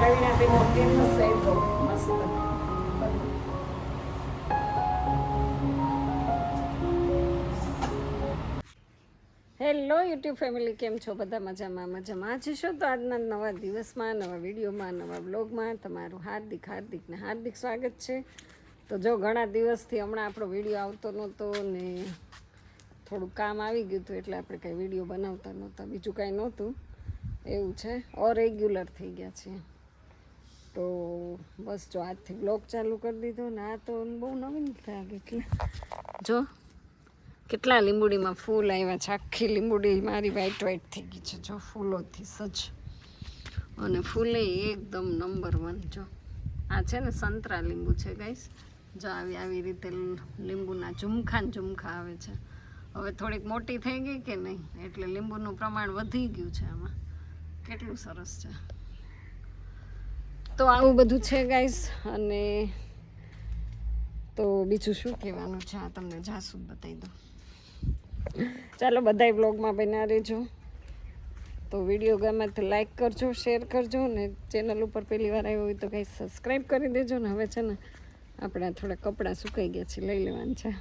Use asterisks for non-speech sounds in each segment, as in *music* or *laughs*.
છે તો મસ્ત હેલો યુટ્યુબ ફેમિલી, કેમ છો? બધા મજામાં મજામાં. જ છો તો આજના નવા દિવસમાં, નવા વિડીયોમાં, નવા બ્લોગમાં તમારું હાર્દિક હાર્દિક ને હાર્દિક સ્વાગત છે. તો જો ઘણા દિવસથી હમણાં આપણો વીડિયો આવતો નહોતો ને થોડું કામ આવી ગયું હતું એટલે આપણે કંઈ વીડિયો બનાવતા નહોતા, બીજું કાંઈ નહોતું. એવું છે. ઓરેગ્યુલર થઈ ગયા છે તો બસ જો આજથી બ્લોગ ચાલુ કરી દીધો ને આ તો બહુ નવીન થયા કેટલા જો, કેટલા લીંબુડીમાં ફૂલ આવ્યા છે. આખી લીંબુડી મારી વ્હાઈટ વ્હાઈટ થઈ ગઈ છે. જો, ફૂલોથી સજ. અને ફૂલે એકદમ નંબર વન જો. આ છે ને સંતરા લીંબુ છે ગાઈસ જો આવી આવી રીતે લીંબુના ઝુમખા ઝુમખા આવે છે. હવે થોડીક મોટી થઈ ગઈ કે નહીં? એટલે લીંબુનું પ્રમાણ વધી ગયું છે આમાં. કેટલું સરસ છે. તો આવું બધું છે ગાઈસ અને તો બીજું શું કહેવાનું છે? આ તમને જાસૂદ બતાવી દઉં. ચાલો, બધાય બ્લોગમાં બન્યા રહેજો. તો વીડિયો ગમે તો લાઈક કરજો શેર કરજો, ને ચેનલ ઉપર પહેલી વાર આવ્યો હોય તો કંઈ સબસ્ક્રાઈબ કરી દેજો. ને હવે છે ને, આપણા થોડા કપડાં સુકાઈ ગયા છે, લઈ લેવાનું છે.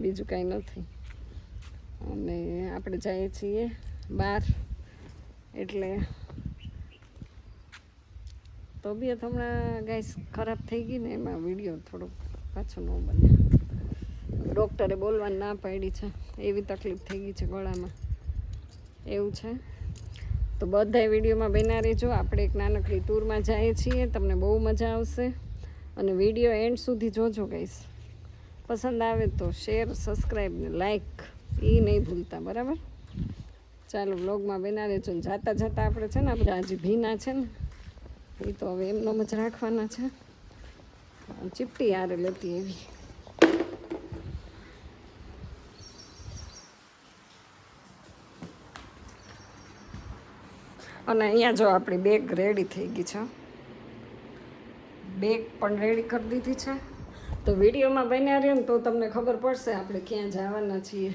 બીજું કાંઈ નથી. અને આપણે જઈએ છીએ બહાર. એટલે તબિયત હમણાં ગાઈસ ખરાબ થઈ ગઈ ને એમાં વીડિયો થોડોક પાછો ન બને. ડૉક્ટરે બોલવાની ના પાડી છે. એવી તકલીફ થઈ ગઈ છે ગળામાં. એવું છે. તો બધા વિડીયોમાં બેના રહેજો. આપણે એક નાનકડી ટૂરમાં જઈએ છીએ. તમને બહુ મજા આવશે. અને વીડિયો એન્ડ સુધી જોજો ગઈશ પસંદ આવે તો શેર સબસ્ક્રાઈબ ને લાઈક એ નહીં ભૂલતા, બરાબર? ચાલો બ્લોગમાં બેના રહેજો. જાતા જાતા આપણે છે ને, આપણે આજે ભીના છે ને એ તો હવે એમનો જ રાખવાના છે. ચીપટી હારે લેતી એવી અને અહીંયા જો આપણી બેગ રેડી થઈ ગઈ છે. બેગ પણ રેડી કરી દીધી છે. તો વિડીયોમાં બન્યા રહ્યો ને તો તમને ખબર પડશે આપણે ક્યાં જવાના છીએ.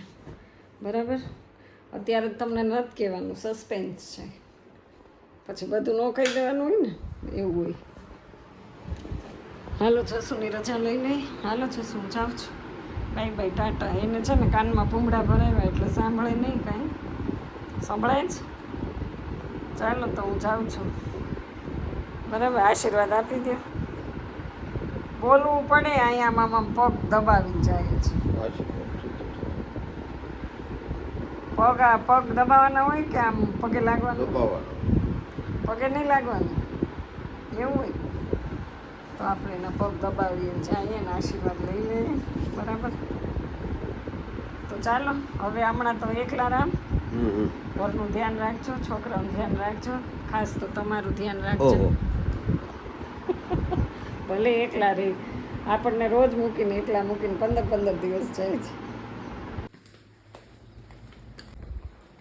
બરાબર? અત્યારે તમને નથી કહેવાનું સસ્પેન્સ છે. પછી બધું ન ખાઈ દેવાનું હોય ને, એવું હોય. હાલો છસુની રજા લઈ લઈ હાલો છસુ હું જાઉં છું? Bye bye, tata. એને છે ને કાનમાં ભૂંગળા ભરાવ્યા એટલે સાંભળે નહીં કાંઈ. સંભળાય જ? ચાલો તો હું જાઉં છું. બરાબર, આશીર્વાદ આપી દો બોલવું પડે, અહીંયા મામા પગ દબાવી જાય છે. પગ આ પગ દબાવવાના હોય કે આમ પગે લાગવાનું? પગે નહીં લાગવાનું. એવું હોય. તો આપણે એના પગ દબાવીએ જઈએ ને આશીર્વાદ લઈ લઈએ. બરાબર? તો ચાલો હવે હમણાં તો એકલા રામ. ઘરનું ધ્યાન રાખજો છોકરાનું ધ્યાન રાખજો. ખાસ તો તમારું ધ્યાન રાખજો. *laughs* ભલે એકલા રહી. આપણને રોજ મૂકીને એકલા મૂકીને પંદર પંદર દિવસ જાય છે.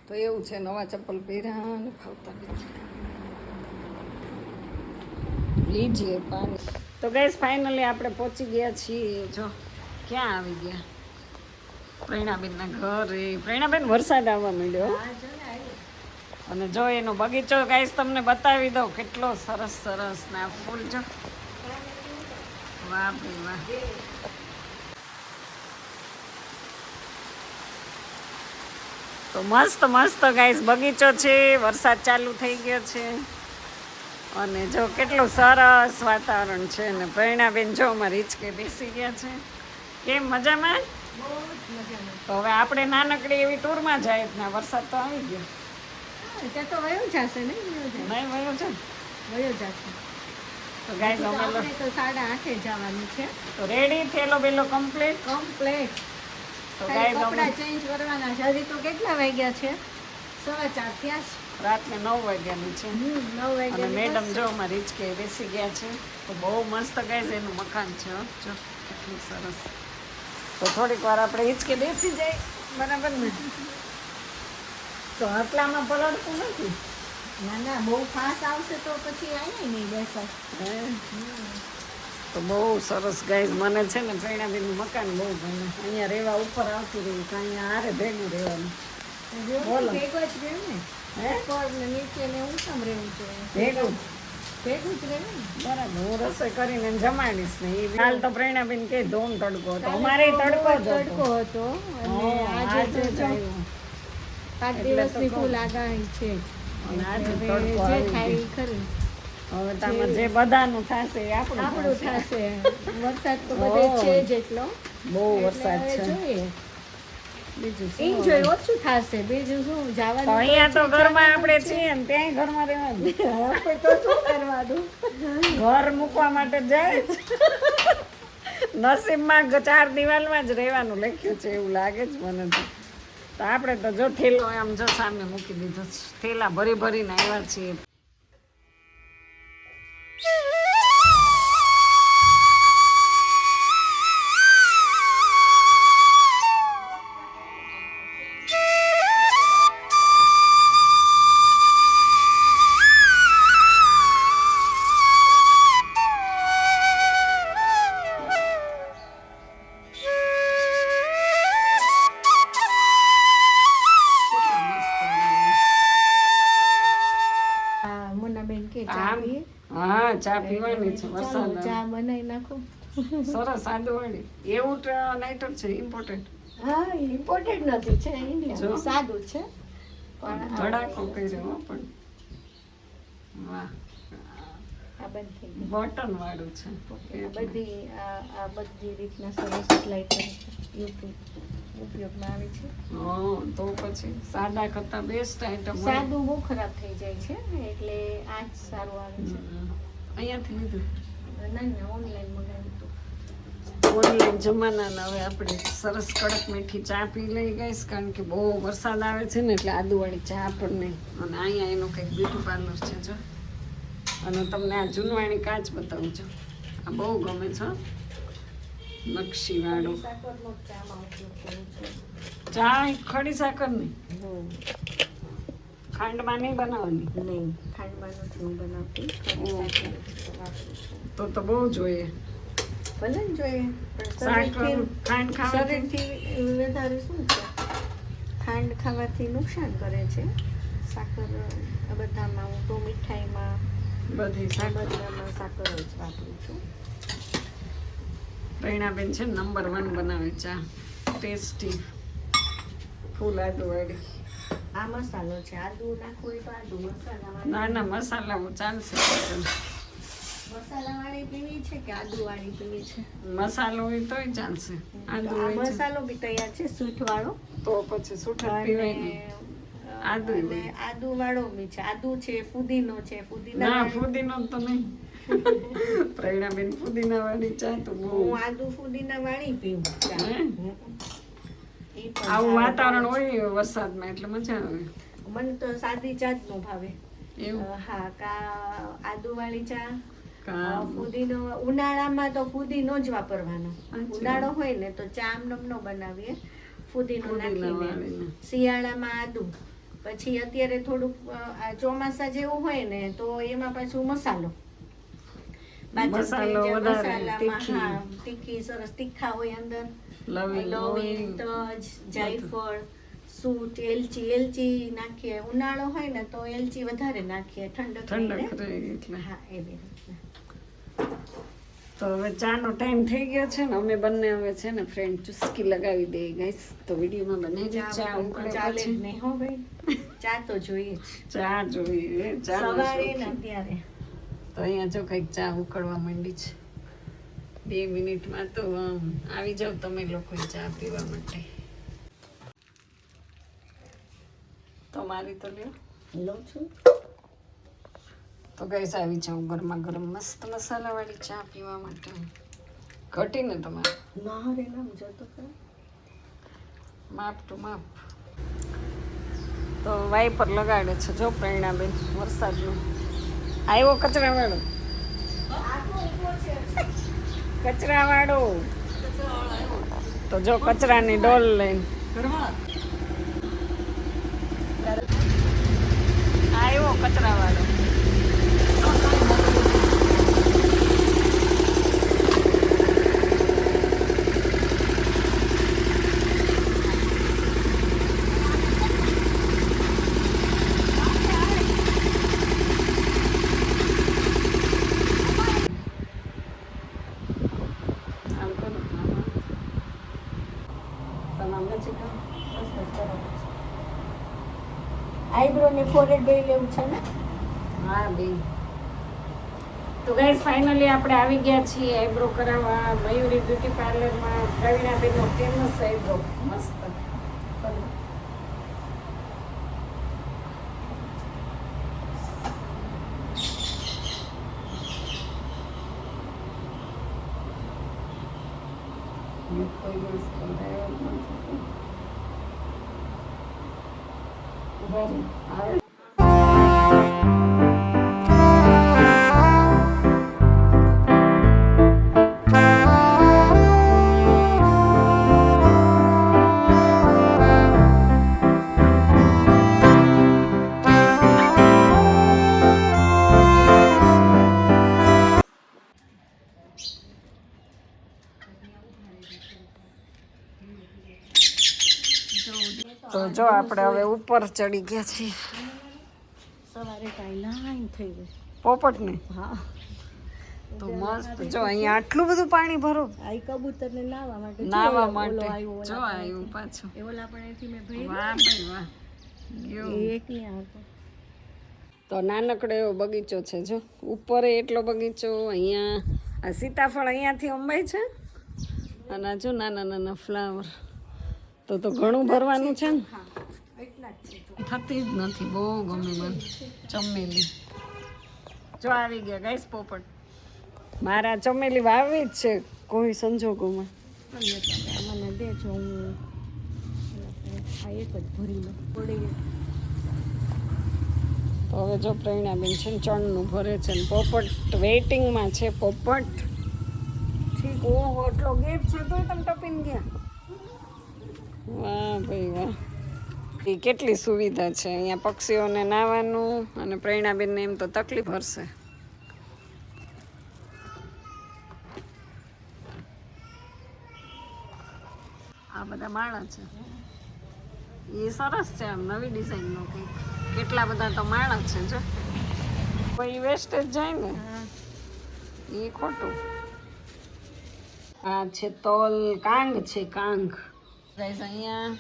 તો એવું છે નવા ચપ્પલ પહેર્યા અને ફાવતા નથી લીજીએ પાણી. તો ગેસ ફાઇનલી આપણે પહોંચી ગયા છીએ. જો ક્યાં આવી ગયા? પ્રેરણાબેનના ઘરે. પ્રેરણાબેન વરસાદ આવવા માંડ્યો અને જો એનો બગીચો ગાઈસ તમને બતાવી દઉં કેટલો સરસ સરસ ને આ ફૂલ જો. વાહ ભાઈ વાહ. તો મસ્ત મસ્ત ગાઈસ બગીચો છે. વરસાદ ચાલુ થઈ ગયો છે. અને જો કેટલું સરસ વાતાવરણ છે ને પ્રેરણાબેન જો અમારી હિચકે બેસી ગયા છે. કેમ મજામાં? તો હવે આપણે નાનકડી એવી ટૂરમાં જાય જ ના વરસાદ તો આવી ગયો. ત્યાં તો વયો જશે ને? નહીં વયો છે વયો જશે. તો તો અમે તો સાડા આઠે જવાનું છે. તો રેડી થેલો પેલો કમ્પ્લીટ કમ્પ્લેટ તો ગાય કપડાં ચેન્જ કરવાના છે. હજી તો કેટલા વાગ્યા છે? સવા ચાર થયા છે. રાતને નવ વાગ્યાની છે. નવ અને વાગ્યા મેડમ જો અમારી કે બેસી ગયા છે. તો બહુ મસ્ત ગાઈસ એનું મકાન છે. જો કેટલું સરસ. તો થોડીક વાર આપણે હિંચકે બેસી જાય. બરાબર ને? તો આટલામાં પલળતું નથી. ના ના બહુ ફાસ આવશે તો પછી આવી નહીં બેસાય. તો બહુ સરસ ગાય મને છે ને પ્રેરણાબેનનું મકાન બહુ ગમે. અહીંયા રહેવા ઉપર આવતું રહ્યું તો અહીંયા હારે ભેગું રહેવાનું. બોલો. ભેગો જ રહ્યું ને? નીચે ને ઉત્તમ રહેવું જોઈએ ભેગું ભેગું જ રહે બરાબર હું રસોઈ કરીને જમાડીશ ને એ હાલ તો પ્રેરણાબેન કે ધોમ તડકો હતો અમારે તડકો હતો તડકો હતો અને આજે. પાંચ દિવસની ફૂલ આગાહી છે અને આજે તડકો જે. ઈ ખરું હવે તામાં જે બધાનું થશે આપણું આપણું થશે વરસાદ તો બધે છે જ એટલો બહુ વરસાદ છે બીજું શું એન્જોય ઓછું થશે. બીજું શું? જવાનું અહીંયા તો ઘરમાં આપણે છીએ ને ત્યાંય ઘરમાં રહેવાનું. *laughs* તો શું કરવાનું ઘર મૂકવા માટે જાય જ. નસીબમાં ચાર દિવાલમાં જ રહેવાનું લખ્યું છે એવું લાગે જ મને તો. તો આપણે તો જો થેલો આમ જો સામે મૂકી દીધો ઠેલા થેલા ભરી ભરીને આવ્યા છીએ. ચા પીવાની છે વરસાદ ચા બનાવી નાખો. સરસ આદુવાળી એવું તો નાઇટર છે ઇમ્પોર્ટન્ટ હા ઇમ્પોર્ટન્ટ નથી છે ઇન્ડિયા જો. સાદું છે પણ ધડાકો કર્યો પણ. વાહ. બટન વાળું છે. બધી આ આ બધી રીતના સરસ લાઇટર યુટ્યુબ ઉપયોગમાં આવે છે. હા તો પછી સાદા કરતા બેસ્ટ આઈટમ સાદું બહુ ખરાબ થઈ જાય છે એટલે આ જ સારું આવે છે. અહીંયાથી લીધું ના ના ઓનલાઈન મંગાવ્યું હતું ઓનલાઈન જમાનાના હવે આપણે સરસ કડક મીઠી ચા પી લઈ ગઈશ કારણ કે બહુ વરસાદ આવે છે ને એટલે આદુવાળી ચા પણ નહીં અને અહીંયા એનું કંઈક બ્યુટી પાર્લર છે જો અને તમને આ જૂનવાણી કાચ બતાવું છું આ બહુ ગમે છે નકશીવાળો ચા ખડી સાકર નહીં. ખાંડમાં નહીં બનાવવાની? નહીં ખાંડમાં નથી હું બનાવતી. તો તો બહુ જોઈએ. ભલે ને જોઈએ ખાંડ શરીરથી વધારે શું છે? ખાંડ ખાવાથી નુકસાન કરે છે. સાકર આ બધામાં હું તો મીઠાઈમાં બધી બધામાં સાકર જ વાપરું છું. પ્રેરણાબેન છે નંબર વન બનાવે ચા. ટેસ્ટી ફૂલ આદુવાળી. આ મસાલો છે આદુ નાખવું હોય તો આદુ મસાલા ના ના મસાલા ચાલશે મસાલા. વાળી પીવી છે કે આદુવાળી પીવી છે? મસાલો હોય તોય ચાલશે. આદુ. મસાલો બી તૈયાર છે સૂઠ વાળો તો પછી સૂઠ પીવાય આદુ. આદુ વાળો બી છે. આદુ છે ફુદીનો છે ફુદીના ના ફુદીનો તો નહીં. *laughs* પ્રેરણાબેન ફુદીના વાળી ચા તો બહુ. હું આદુ ફુદીના વાળી પીવું આવું વાતાવરણ હોય. વરસાદમાં એટલે મજા આવે. મને તો સાદી ચા જ નો ભાવે હા કા આદુ વાળી ચા ફુદીનો ઉનાળામાં તો ફુદીનો જ વાપરવાનો. ઉનાળો હોય ને તો ચા આમનમ નો બનાવીએ ફુદીનો નાખીને. શિયાળામાં આદુ. પછી અત્યારે થોડુંક ચોમાસા જેવું હોય ને તો એમાં પાછું મસાલો. મસાલો વધારે, તીખી. તીખી સરસ તીખા હોય અંદર. લવિંગ તજ જાયફળ સૂટ એલચી એલચી નાખીએ. ઉનાળો હોય ને તો એલચી વધારે નાખીએ ઠંડક ઠંડક હા એવી તો હવે ચાનો ટાઈમ થઈ ગયો છે ને અમે બંને હવે છે ને ફ્રેન્ડ ચુસ્કી લગાવી દઈએ ગાઈસ તો વિડીયોમાં બને જ ચા ઉકળે ચાલે નહીં હો ભાઈ. ચા તો જોઈએ ચા જોઈએ ચા સવારે ને અત્યારે. તો અહીંયા જો કંઈક ચા ઉકળવા માંડી છે. બે મિનિટમાં તો આવી જાઓ તમે લોકો ચા પીવા માટે. તો મારી તો લ્યો. લઉં છું. તો ગઈસ આવી જાઉં ગરમા ગરમ મસ્ત મસાલાવાળી ચા પીવા માટે. ઘટીને તમારે. ના રે નામ જતો માપ ટુ માપ. તો વાઈપર લગાડે છે જો પ્રેરણાબેન વરસાદનું. આવ્યો કચરા વાળો કચરા વાળો તો જો કચરાની ડોલ લઈને. આવ્યો કચરા વાળો ને ફોરેડ બે લેવું છે ને? હા બેન તો ગાઈઝ ફાઇનલી આપણે આવી ગયા છીએ આઈબ્રો કરાવવા મયુરી બ્યુટી પાર્લરમાં પ્રવીણાબેનનો ફેમસ આઈબ્રો મસ્ત. કોઈ દિવસ કરાયો જ આપણે હવે ઉપર ચડી ગયા છીએ. સવારે લાઈન થઈ ગઈ. પોપટ ને હા. તો મસ્ત. જો અહીંયા આટલું બધું પાણી ભરો. આ કબૂતરને નાવા માટે નાવા માટે. જો આવ્યું પાછું. એ ઓલા પણ મેં ભર્યું. વાહ ભાઈ વાહ. એક નહીં આવતો તો નાનકડો એવો બગીચો છે જો. ઉપર એટલો બગીચો અહીંયા આ સીતાફળ અહીંયાથી અંબાય છે. અને જો નાના નાના ફ્લાવર. તો તો ઘણું ભરવાનું છે ને. જ. થતી જ નથી બહુ ગમે મને. ચમેલી. જો આવી ગયા ગાઈસ પોપટ. મારા ચમેલી વાવી જ છે કોઈ સંજોગોમાં. મને દે દેજો હું આ એક જ ભરી લઉં. તો હવે જો પ્રવીણાબેન છે ને ચણનું ભરે છે ને પોપટ વેઇટિંગમાં છે પોપટ. ઠીક ઓહો એટલો ગેપ છે તો તમે ટપીને ગયા. વાહ ભાઈ વાહ. એ કેટલી સુવિધા છે. અહીંયા પક્ષીઓને નાહવાનું અને પ્રેરણાબેનને એમ તો તકલીફ હશે. આ બધા માળા છે. એ સરસ છે આમ નવી ડિઝાઇનનો કંઈક. કેટલા બધા તો માળા છે, જો. કોઈ વેસ્ટેજ જાય ને? એ ખોટું. આ છે તોલ કાંગ છે, કાંગ. ગાઈસ, અહીંયા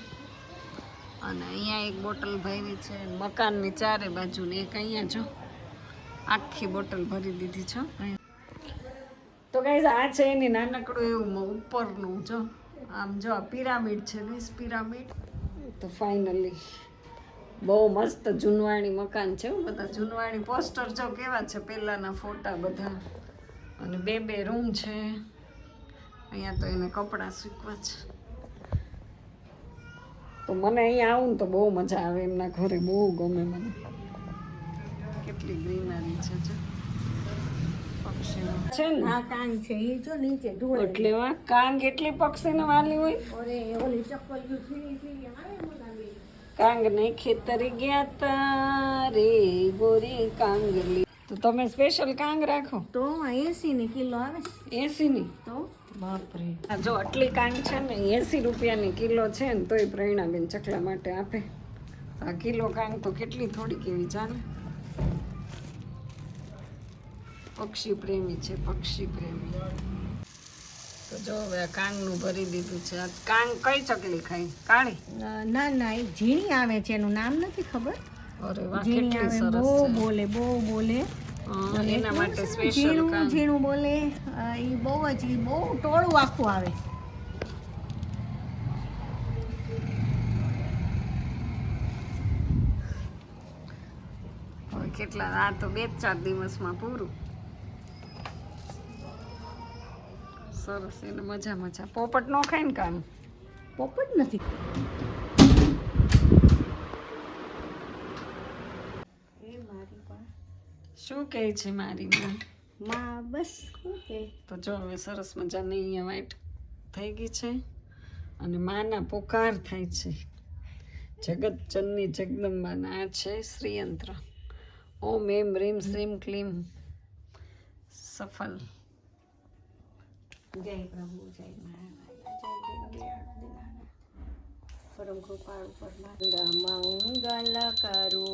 અને અહીંયા એક બોટલ ભરી છે. મકાનની ચારે બાજુ ને એક અહીંયા જો આખી બોટલ ભરી દીધી છો. તો ગાઈઝ આ છે એની નાનકડું એવું ઉપરનું જો. આમ જો, આ પિરામિડ છે, વીસ પિરામિડ. તો ફાઇનલી બહુ મસ્ત જૂનવાણી મકાન છે બધા. જૂનવાણી પોસ્ટર જો કેવા છે પહેલાંના ફોટા બધા. અને બે બે રૂમ છે. અહીંયા તો એને કપડાં સૂકવા છે. તો મને અહીંયા આવું ને તો બહુ મજા આવે. એમના ઘરે બહુ ગમે મને. કેટલી ગ્રીનરી છે જો. છે ને? આ કાંગ છે એ જો નીચે ધોળે. એટલે વા કાંગ એટલી પક્ષીને વાલી હોય? ઓરે ઓલી ચપ્પલ કાંગ ને ખેતરે ગયા તા રે ગોરી કાંગલી. તો તમે સ્પેશિયલ કાંગ રાખો. તો એસી ની કિલો આવે. એસી ની? તો? બાપરે. જો આટલી કાંગ છે ને એસી રૂપિયાની કિલો છે ને તોય પ્રેરણાબેન ચકલા માટે આપે. આ કિલો કાંગ તો કેટલી થોડી કેવી ચાલે પક્ષી પ્રેમી છે પક્ષી પ્રેમી. તો જો હવે કાંગનું ભરી દીધું છે. આ કાંગ કઈ ચકલી ખાય કાળી? ના ના એ ઝીણી આવે છે એનું નામ નથી ખબર. ઝીણી આવે બહુ બોલે બહુ બોલે. એના માટે સ્પેશિયલ ઝીણું ઝીણું બોલે. એ બહુ જ ઈ બહુ ટોળું આખું આવે. કેટલા આ તો બે ચાર દિવસમાં પૂરું. સરસ એને મજા મજા. પોપટ નો ખાય ને કામ? પોપટ નથી એ મારી પણ શું કહે છે મારી માં? માં બસ તો જો હવે સરસ મજાની અહીંયા વાઈટ થઈ ગઈ છે અને માના પોકાર થાય છે. જગત જનની જગદંબાના આ છે શ્રીયંત્ર. ઓમ એમ રીમ શ્રીમ ક્લીમ. સફલ. જય પ્રભુ જય મહારાજ જય પરમ કૃપાળુ પરમાત્મા મંગલ કરુ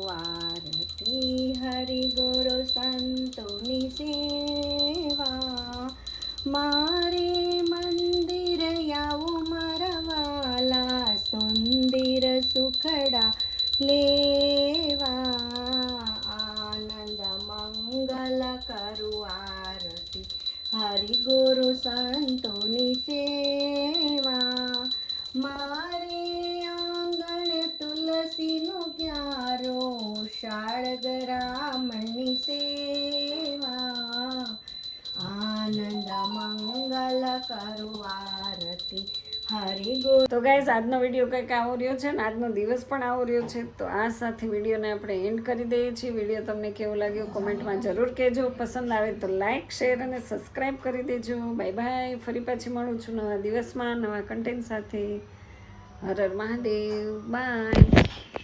તો ગાઈઝ આજનો વીડિયો કંઈક આવો રહ્યો છે ને, આજનો દિવસ પણ આવો રહ્યો છે, તો આ સાથે વિડીયોને આપણે એન્ડ કરી દઈએ છીએ. વીડિયો તમને કેવો લાગ્યો કોમેન્ટમાં જરૂર કહેજો. પસંદ આવે તો લાઇક શેર અને સબસ્ક્રાઈબ કરી દેજો. બાય બાય ફરી પાછી મળું છું નવા દિવસમાં, નવા કન્ટેન્ટ સાથે. હર હર મહાદેવ. બાય